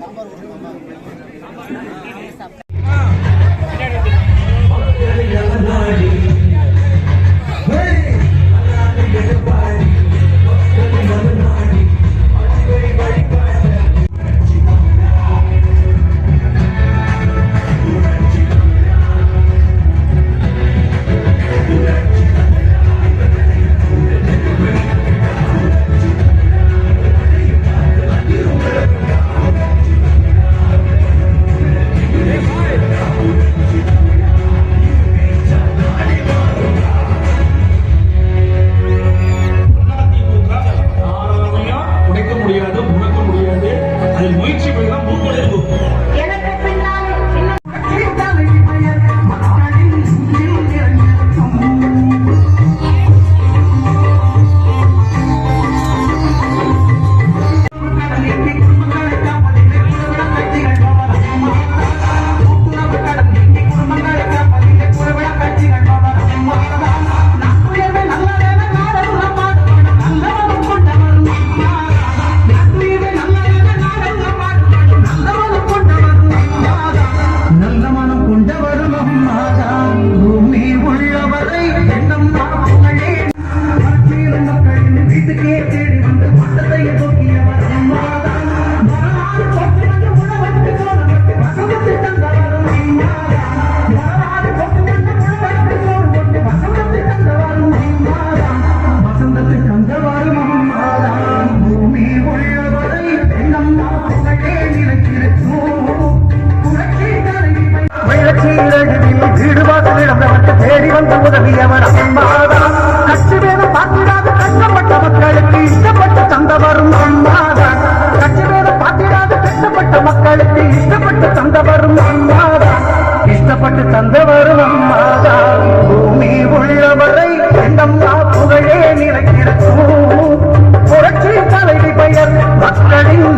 number கடலின்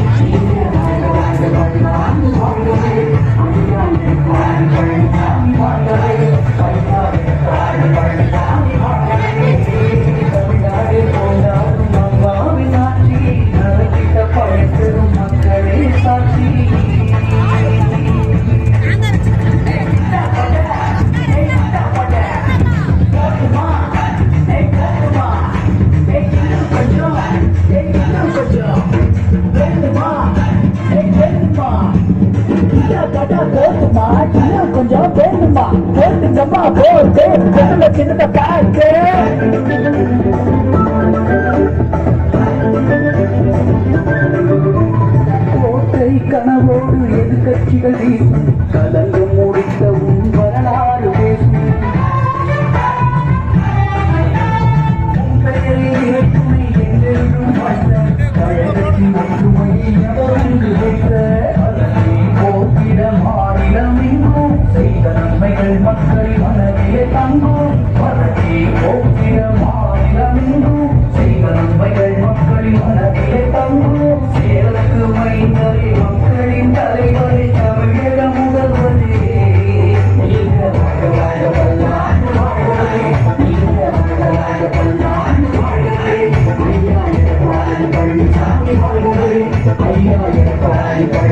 போட்டு பொண்ணு சின்ன பாக்கு கோட்டை கனவோடு எதிர்கட்சிகள் வீசும் கலந்து முடித்தவும் வரலாறு பேசும் மக்கள் Ahí para